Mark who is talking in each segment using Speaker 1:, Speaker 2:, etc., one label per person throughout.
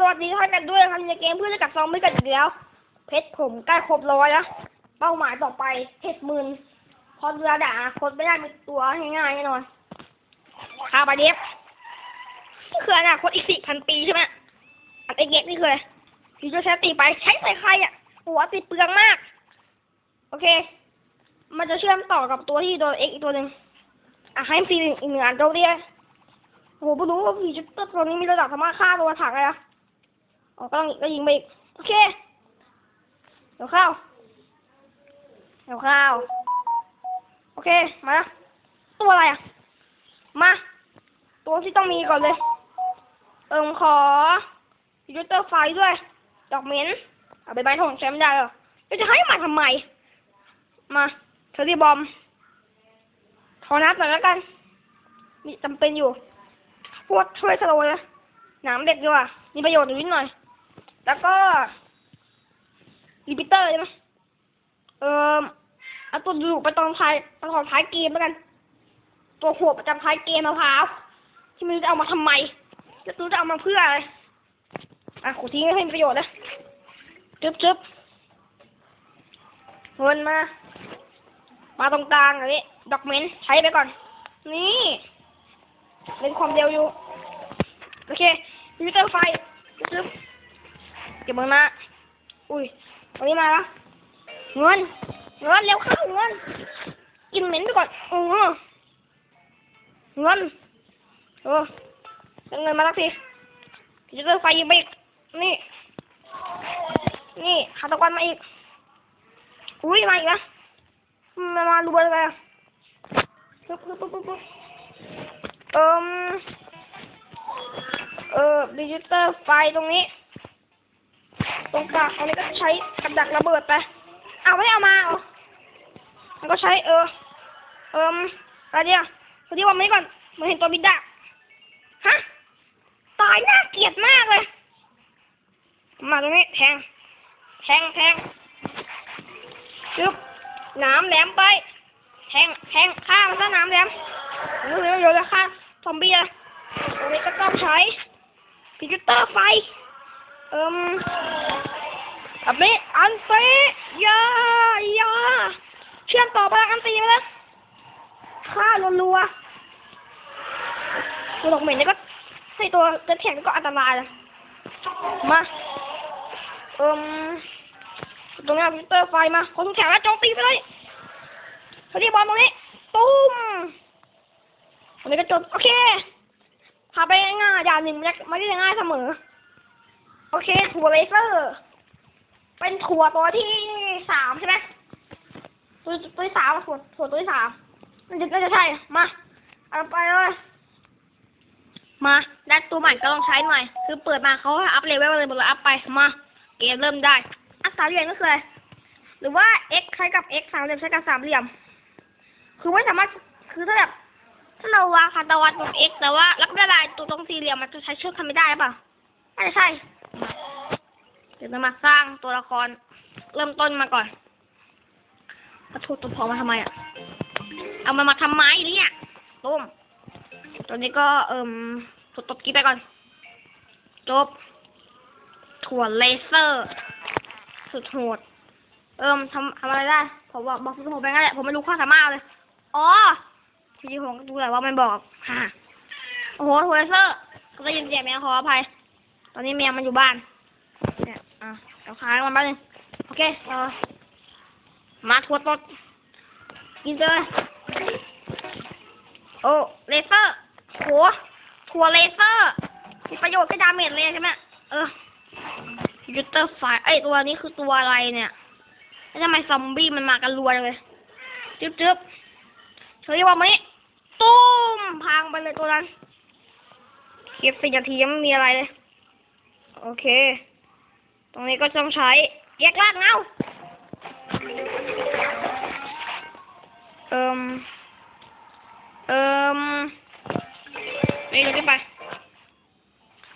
Speaker 1: สวัสดีท่านกันด้วยครับในเกมเพื่อนกับซอมบี้กันอีกแล้ว เพชรผมใกล้ครบร้อยแล้ว เป้าหมายต่อไปเพชรหมื่นพอเรือด่าคนไม่ได้มีตัวง่ายๆแน่นอนคาบาเดฟนี่คืออนาคตอีกสี่พันปีใช่ไหมอันเอ็กนี่คืออะไรฟีเจอร์ใช้ตีไปใช้ใส่ใครอะหัวติดเปลืองมาก โอเค มันจะเชื่อมต่อกับตัวที่โดนเอ็กอีกตัวหนึ่งอะให้ฟรีอีกหนึ่งอันเราเรียกโหไม่รู้ว่าผีชุดเตอร์ตัวนี้มีระดับสามารถฆ่าตัวถังเลยนะ อ๋อก็ต้องก็ยิงไปอีกโอเคเดี๋ยวเข้าเดี๋ยวเข้าโอเคมาตัวอะไรอะมาตัวที่ต้องมีก่อนเลย เอิมขอผีชุดเตอร์ไฟด้วย ดอกเหม็นเอาไปใบทองใช้ไม่ได้หรอจะให้มาทำไม มาเทอร์รี่บอมขอนับหน่อยแล้วกัน นี่จำเป็นอยู่ พวกช่วยสโลว์นะหนามเด็กดีกว่ามีประโยชน์อยู่นิดหน่อย แล้วก็รีพิเตอร์ใช่ไหมเอ่อเอาตัวอยู่ไปตอนท้ายตอนท้ายเกมแล้วกัน ตัวหัวประจำท้ายเกมมะพร้าวที่ไม่รู้จะเอามาทำไมจะรู้จะเอามาเพื่ออะไรอะขูทิ้งให้มีประโยชน์นะจึ๊บจึ๊บเงินมา มาตรงกลางอันนี้ดอกเมนใช้ไปก่อน นี่เล่นความเร็วอยู่ โอเคมิเตอร์ไฟซึบ ก็บเงินมาอุ้ยตรงนี้มาแล้วเงินเงินเร็วเข้าเงินกินเหม็นไปก่อนเออเงินเออเงินมาแล้วสิมิเตอร์ไฟยิงไปอีกนี่ นี่คาตะกวันมาอีกอุ้ยมาอีกนะมามาดูบอลยอะปึ๊บปึ๊บปึ๊บปึ๊บเอิมเออดิจิตอลไฟตรงนี้ ตรงกลางอันนี้ก็ใช้กับดักระเบิดไปเอาไม่เอามาเหรอมันก็ใช้เออ เอิมอะไรเนี่ยพอดีว่าไม่ก่อนมันเห็นตัวบินดาฮะตายน่าเกลียดมากเลย มาตรงนี้แทง แทงแทงจึ๊บน้ำแหลมไป แทงแทงข้ามซะน้ำแหลมเร็วเร็วเร็วค่ะซอมบี้อะตรงนี้ก็ต้องใช้พิจิเตอร์ไฟ เอิ่ม แบบนี้อันตียายาเชื่อมต่อพลังอันตีไปแล้วฆ่ารัวๆตัวดอกเหม็นนี่ก็ให้ตัวจะแข็งก็อันตรายเลยมาเอิ่มตรงนี้พิเตอร์ไฟมาคนทุกแข็งแล้วโจมตีไปเลยเขาที่บอลตรงนี้ตุ้มอันนี้ก็จบโอเคพาไปง่ายๆอย่างหนึ่งมันไม่ได้ง่ายเสมอ โอเคถั่วเลเซอร์ เป็นถั่วตัวที่สามใช่ไหมตัวตัวที่สามถั่วถั่วตัวที่สามมันจะน่าจะใช่ มา เอาไปเลย มาได้ตัวใหม่ก็ต้องใช้หน่อย คือเปิดมาเขาให้อัพเลเวลเลยหมดเลยอัพไป มา เกมเริ่มได้ อัพสามเหลี่ยมก็คือหรือว่า x ใช้กับ x สามเหลี่ยมใช้กับสามเหลี่ยม คือไม่สามารถ คือถ้าแบบถ้าเราวางคาตาวัดตรง x แต่ว่ารับละลายตัวตรงสี่เหลี่ยมมันจะใช้เชือกทำไม่ได้หรือเปล่าน่าจะใช่ เดี๋ยวจะมาสร้างตัวละคร เริ่มต้นมาก่อนมาถูตัวพอมาทำไมอะ เอามันมาทำไมเนี่ยตุ้มตัวนี้ก็เอิ่มถดตบกี้ไปก่อน จบ ถั่วเลเซอร์ สุดโหด เอิ่มทำทำอะไรได้ ผมบอกบอกสุดโหดไปงั้นแหละ ผมไม่รู้ข้อสามารถเลย อ๋อพี่ผมดูแหละว่ามันบอกฮ่าโอ้โหโทรเซอร์ ก็ได้ยินเสียงแมวขออภัย ตอนนี้แมวมันอยู่บ้าน อะเดี๋ยวค้างมันแป๊บนึงโอเคเออมาทัวร์ตดกินเลยโอ้เลเซอร์โหทัวร์เลเซอร์มีประโยชน์แค่ดาเมจเลยใช่ไหมเออยูเตอร์ไฟเอ้ยตัวนี้คือตัวอะไรเนี่ยแล้วทำไมซอมบี้มันมากันรัวเลยจึ๊บจึ๊บเฮ้ยว่าไหมตุ้มพังไปเลยตัวนั้นเก็บสี่นาทียังไม่มีอะไรเลย โอเค ตรงนี้ก็ต้องใช้แยกล่างเอาเอิมเอิมนี่ดูขึ้นไป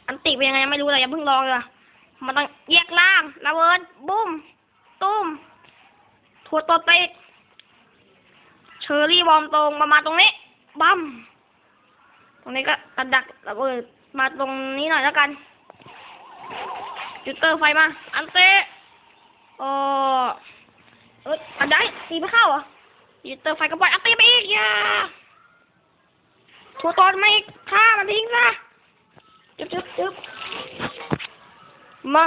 Speaker 1: อันติเป็นยังไงไม่รู้เลยอย่าเพิ่งลองเลยมันต้องแยกล่างระเบิดบุ้ม ตุ้มทัวตัวเตะเชอรี่บอมตรงประมาณตรงนี้บัมตรงนี้ก็กระดักระเบิดมาตรงนี้หน่อยแล้วกัน จุดเตอร์ไฟมา อันเตะโอ้เอ้ยอันใดตีไม่เข้าเหรอจุดเตอร์ไฟก็ปล่อยอันเตะไปอีกอย่าทัวตอนไมาอีกฆ่ามันทิ้งซะจึ๊บจึ๊บจึ๊บมา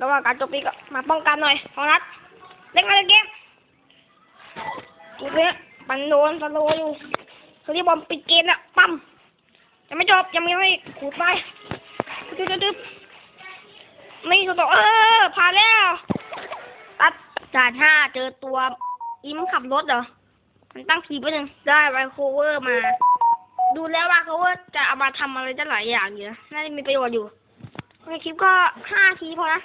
Speaker 1: ระหว่างการจมตีก็มาป้องกันหน่อยของนัดเล่นมาเลยเกมจุดเนี้ยปันโดนสโลอยู่เขาเรียกบอลปิดเกมแล้วปั๊มยังไม่จบยังไม่ให้ขูดไปจึ๊บจึ๊บ จึ๊บนี่ตัวต่อเออผ่านแล้วตัดด่านห้าเจอตัวอิมขับรถเหรอ มันตั้งทีไปหนึ่งได้ไวโคเวอร์มา ดูแล้วว่าเขาว่าจะเอามาทำอะไรได้หลายอย่างอยู่นะน่าจะมีประโยชน์อยู่ในคลิปก็ห้าทีพอนะ